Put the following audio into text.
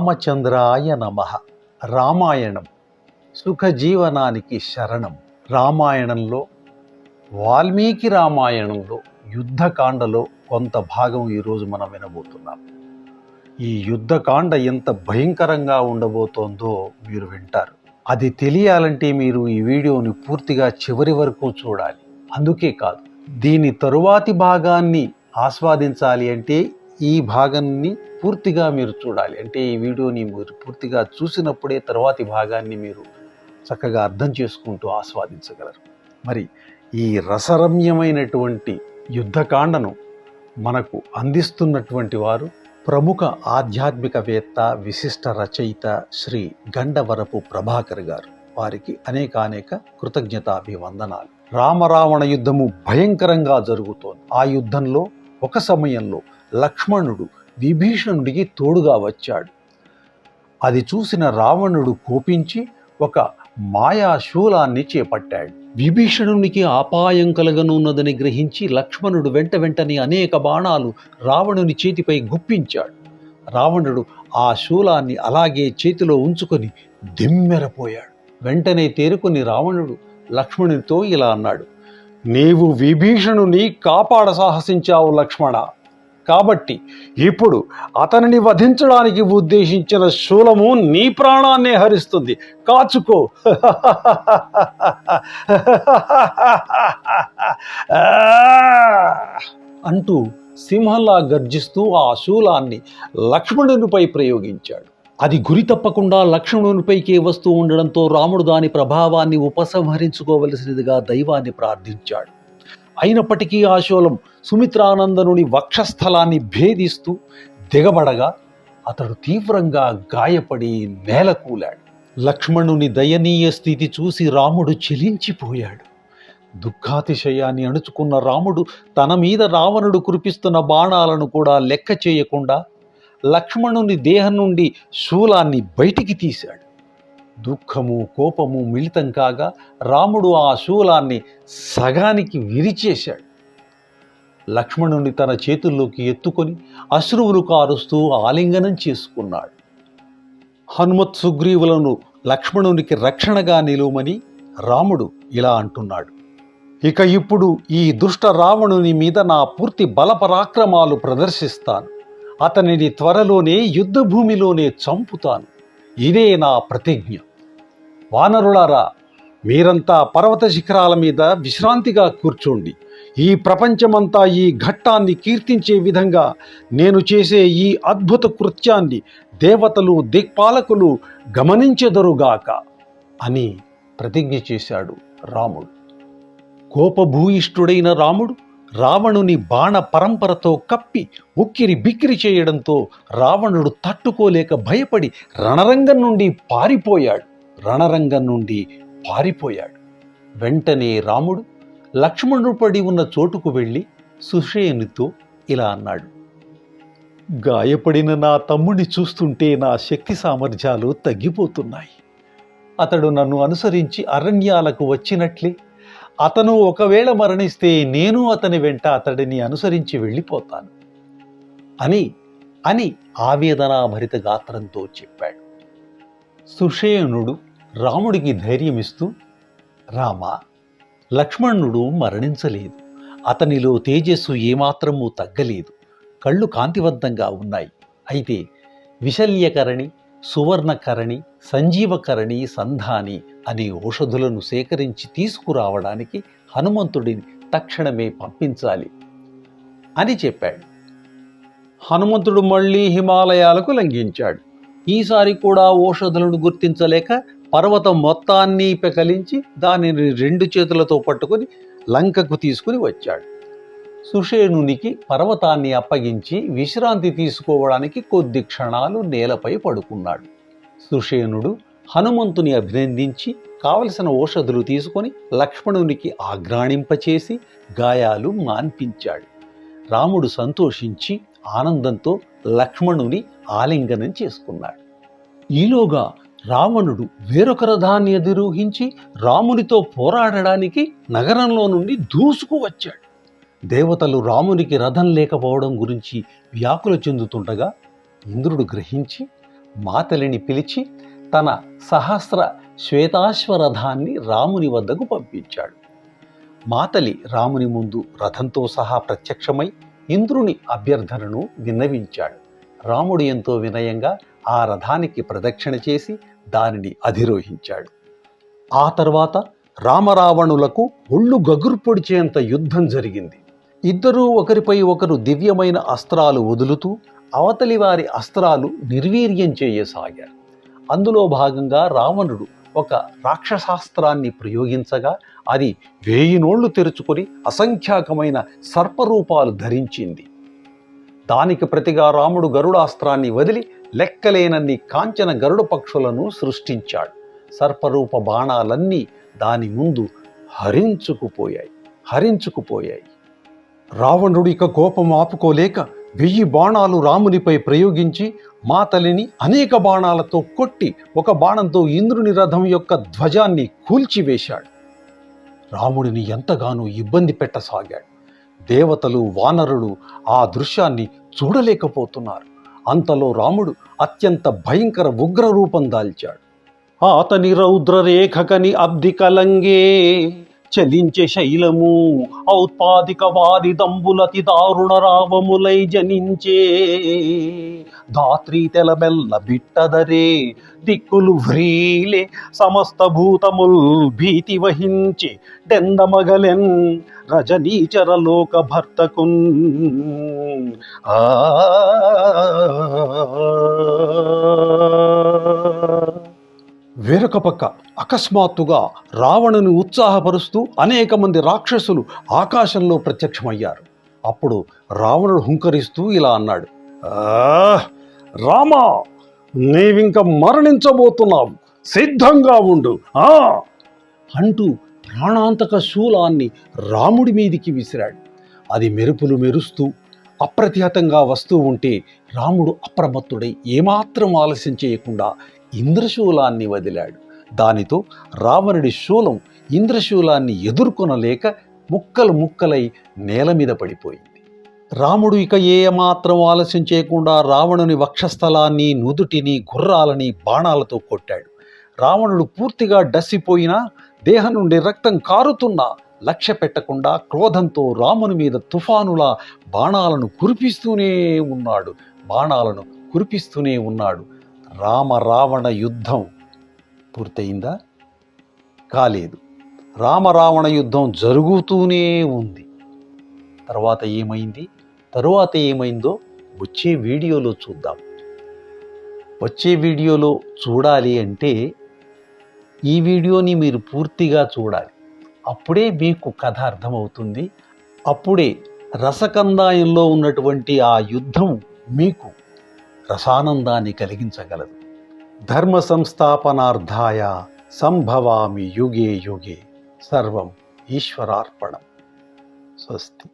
రామచంద్రాయ నమ. రామాయణం. సుఖజీవనానికి శరణం. రామాయణంలో వాల్మీకి రామాయణంలో యుద్ధకాండలో కొంత భాగం ఈరోజు మనం వినబోతున్నాం. ఈ యుద్ధకాండ ఎంత భయంకరంగా ఉండబోతోందో మీరు వింటారు. అది తెలియాలంటే మీరు ఈ వీడియోని పూర్తిగా చివరి వరకు చూడాలి. అందుకే కాదు దీని తరువాతి భాగాన్ని ఆస్వాదించాలి అంటే ఈ భాగాన్ని పూర్తిగా మీరు చూడాలి. అంటే ఈ వీడియోని మీరు పూర్తిగా చూసినప్పుడే తర్వాతి భాగాన్ని మీరు చక్కగా అర్థం చేసుకుంటూ ఆస్వాదించగలరు. మరి ఈ రసరమ్యమైనటువంటి యుద్ధకాండను మనకు అందిస్తున్నటువంటి వారు ప్రముఖ ఆధ్యాత్మికవేత్త విశిష్ట రచయిత శ్రీ గండవరపు ప్రభాకర్ గారు. వారికి అనేకానేక కృతజ్ఞతాభివందనాలు. రామరావణ యుద్ధము భయంకరంగా జరుగుతోంది. ఆ యుద్ధంలో ఒక సమయంలో లక్ష్మణుడు విభీషణుడికి తోడుగా వచ్చాడు. అది చూసిన రావణుడు కోపించి ఒక మాయా శూలాన్ని చేపట్టాడు. విభీషణునికి అపాయం కలగనున్నదని గ్రహించి లక్ష్మణుడు వెంట వెంటనే అనేక బాణాలు రావణుని చేతిపై గుప్పించాడు. రావణుడు ఆ శూలాన్ని అలాగే చేతిలో ఉంచుకొని దిమ్మెరపోయాడు. వెంటనే తేరుకుని రావణుడు లక్ష్మణునితో ఇలా అన్నాడు నీవు విభీషణుని కాపాడ సాహసించావు లక్ష్మణ. కాబట్టి ఇప్పుడు అతనిని వధించడానికి ఉద్దేశించిన శూలము నీ ప్రాణాన్నే హరిస్తుంది. కాచుకో. అంటూ సింహంలా గర్జిస్తూ ఆ శూలాన్ని లక్ష్మణునిపై ప్రయోగించాడు. అది గురి తప్పకుండా లక్ష్మణునిపైకే వస్తూ ఉండడంతో రాముడు దాని ప్రభావాన్ని ఉపసంహరించుకోవలసినదిగా దైవాన్ని ప్రార్థించాడు. అయినప్పటికీ ఆ శూలం సుమిత్రానందనుని వక్షస్థలాన్ని భేదిస్తూ దిగబడగా అతడు తీవ్రంగా గాయపడి నేలకూలాడు. లక్ష్మణుని దయనీయ స్థితి చూసి రాముడు చెలించిపోయాడు. దుఃఖాతిశయాన్ని అణుచుకున్న రాముడు తన మీద రావణుడు కురిపిస్తున్న బాణాలను కూడా లెక్క చేయకుండా లక్ష్మణుని దేహం నుండి శూలాన్ని బయటికి తీశాడు. దుఃఖము కోపము మిళితం కాగా రాముడు ఆ శూలాన్ని సగానికి విరిచేశాడు. లక్ష్మణుని తన చేతుల్లోకి ఎత్తుకొని అశ్రువులు కారుస్తూ ఆలింగనం చేసుకున్నాడు. హనుమత్ సుగ్రీవులను లక్ష్మణునికి రక్షణగా నిలువమని రాముడు ఇలా అంటున్నాడు. ఇక ఇప్పుడు ఈ దుష్ట రావణుని మీద నా పూర్తి బలపరాక్రమాలు ప్రదర్శిస్తాను. అతనిని త్వరలోనే యుద్ధభూమిలోనే చంపుతాను. ఇదే నా ప్రతిజ్ఞ. వానరులారా మీరంతా పర్వత శిఖరాల మీద విశ్రాంతిగా కూర్చోండి. ఈ ప్రపంచమంతా ఈ ఘట్టాన్ని కీర్తించే విధంగా నేను చేసే ఈ అద్భుత కృత్యాన్ని దేవతలు దిక్పాలకులు గమనించెదరుగాక అని ప్రతిజ్ఞ చేశాడు రాముడు. కోపభూయిష్ఠుడైన రాముడు రావణుని బాణ పరంపరతో కప్పి ఉక్కిరి బిక్కిరి చేయడంతో రావణుడు తట్టుకోలేక భయపడి రణరంగం నుండి పారిపోయాడు. రణరంగం నుండి పారిపోయాడు. వెంటనే రాముడు లక్ష్మణుడు పడి ఉన్న చోటుకు వెళ్ళి సుషేనుతో ఇలా అన్నాడు గాయపడిన నా తమ్ముడిని చూస్తుంటే నా శక్తి సామర్థ్యాలు తగ్గిపోతున్నాయి. అతడు నన్ను అనుసరించి అరణ్యాలకు వచ్చినట్లే. అతను ఒకవేళ మరణిస్తే నేను అతని వెంట అతడిని అనుసరించి వెళ్ళిపోతాను. అని అని ఆవేదనాభరిత గాత్రంతో చెప్పాడు. సుషేణుడు రాముడికి ధైర్యమిస్తూ రామ లక్ష్మణుడు మరణించలేదు. అతనిలో తేజస్సు ఏమాత్రమూ తగ్గలేదు. కళ్ళు కాంతివంతంగా ఉన్నాయి. అయితే విశల్యకరణి సువర్ణకరణి సంజీవకరణి సంధాని అనే ఔషధులను సేకరించి తీసుకురావడానికి హనుమంతుడిని తక్షణమే పంపించాలి అని చెప్పాడు. హనుమంతుడు మళ్ళీ హిమాలయాలకు లంఘించాడు. ఈసారి కూడా ఔషధులను గుర్తించలేక పర్వతం మొత్తాన్ని పెకలించి దానిని రెండు చేతులతో పట్టుకొని లంకకు తీసుకుని వచ్చాడు. సుషేణునికి పర్వతాన్ని అప్పగించి విశ్రాంతి తీసుకోవడానికి కొద్ది క్షణాలు నేలపై పడుకున్నాడు. సుషేణుడు హనుమంతుని అభినందించి కావలసిన ఔషధులు తీసుకొని లక్ష్మణునికి ఆగ్రాణింపచేసి గాయాలు మాన్పించాడు. రాముడు సంతోషించి ఆనందంతో లక్ష్మణుని ఆలింగనం చేసుకున్నాడు. ఈలోగా రావణుడు వేరొక రథాన్ని ఎదురూహించి రామునితో పోరాడడానికి నగరంలో నుండి దూసుకు వచ్చాడు. దేవతలు రామునికి రథం లేకపోవడం గురించి వ్యాకుల చెందుతుండగా ఇంద్రుడు గ్రహించి మాతలిని పిలిచి తన సహస్ర శ్వేతాశ్వరథాన్ని రాముని వద్దకు పంపించాడు. మాతలి రాముని ముందు రథంతో సహా ప్రత్యక్షమై ఇంద్రుని అభ్యర్థనను విన్నవించాడు. రాముడు ఎంతో వినయంగా ఆ రథానికి ప్రదక్షిణ చేసి దానిని అధిరోహించాడు. ఆ తర్వాత రామరావణులకు ఒళ్ళు గగురు పొడిచేంత యుద్ధం జరిగింది. ఇద్దరూ ఒకరిపై ఒకరు దివ్యమైన అస్త్రాలు వదులుతూ అవతలి వారి అస్త్రాలు నిర్వీర్యం చేయసాగారు. అందులో భాగంగా రావణుడు ఒక రాక్షసాస్త్రాన్ని ప్రయోగించగా అది వేయి నోళ్ళు తెరుచుకొని అసంఖ్యాకమైన సర్పరూపాలు ధరించింది. దానికి ప్రతిగా రాముడు గరుడాస్త్రాన్ని వదిలి లెక్కలేనన్ని కాంచన గరుడ పక్షులను సృష్టించాడు. సర్పరూప బాణాలన్నీ దాని ముందు హరించుకుపోయాయి హరించుకుపోయాయి. రావణుడు ఇక కోపం ఆపుకోలేక వెయ్యి బాణాలు రామునిపై ప్రయోగించి మాతలిని అనేక బాణాలతో కొట్టి ఒక బాణంతో ఇంద్రుని రథం యొక్క ధ్వజాన్ని కూల్చివేశాడు. రాముడిని ఎంతగానో ఇబ్బంది పెట్టసాగాడు. దేవతలు వానరులు ఆ దృశ్యాన్ని చూడలేకపోతున్నారు. అంతలో రాముడు అత్యంత భయంకర ఉగ్ర రూపం దాల్చాడు. అతని రౌద్రరేఖకని అబ్ధి కలంగే చలించే శైలము ఔత్పాదిక వారి దంబులతి దారుణ రావములై జనించే ధాత్రి తెలబెల్ల బిట్టదరే దిక్కులు వ్రీలే సమస్త భూతముల్ భీతి వహించి డెందమగలెన్ రజనీచర లోక భర్తకున్ ఆ వేరొక పక్క అకస్మాత్తుగా రావణుని ఉత్సాహపరుస్తూ అనేక మంది రాక్షసులు ఆకాశంలో ప్రత్యక్షమయ్యారు. అప్పుడు రావణుడు హుంకరిస్తూ ఇలా అన్నాడు రామా నీవింక మరణించబోతున్నావు. సిద్ధంగా ఉండు. ఆ! అంటూ ప్రాణాంతక శూలాన్ని రాముడి మీదికి విసిరాడు. అది మెరుపులు మెరుస్తూ అప్రతిహతంగా వస్తూ ఉంటే రాముడు అప్రమత్తుడై ఏమాత్రం ఆలస్యం చేయకుండా ఇంద్రశూలాన్ని వదిలాడు. దానితో రావణుడి శూలం ఇంద్రశూలాన్ని ఎదుర్కొనలేక ముక్కలు ముక్కలై నేల మీద పడిపోయింది. రాముడు ఇక ఏమాత్రం ఆలస్యం చేయకుండా రావణుని వక్షస్థలాన్ని నుదుటిని గుర్రాలని బాణాలతో కొట్టాడు. రావణుడు పూర్తిగా డస్సిపోయినా దేహం నుండి రక్తం కారుతున్నా లక్ష్య పెట్టకుండా క్రోధంతో రాముని మీద తుఫానులా బాణాలను కురిపిస్తూనే ఉన్నాడు. బాణాలను కురిపిస్తూనే ఉన్నాడు. రామ రావణ యుద్ధం పూర్తయిందా? కాలేదు. రామరావణ యుద్ధం జరుగుతూనే ఉంది. తర్వాత ఏమైంది? తరువాత ఏమైందో వచ్చే వీడియోలో చూద్దాం. వచ్చే వీడియోలో చూడాలి అంటే ఈ వీడియోని మీరు పూర్తిగా చూడాలి. అప్పుడే మీకు కథ అర్థమవుతుంది. అప్పుడే రసకందాయంలో ఉన్నటువంటి ఆ యుద్ధం మీకు రసానందాన్ని కలిగించగలదు. ధర్మ సంస్థాపనార్థాయ సంభవామి యుగే యుగే. సర్వం ఈశ్వరార్పణం. స్వస్తి.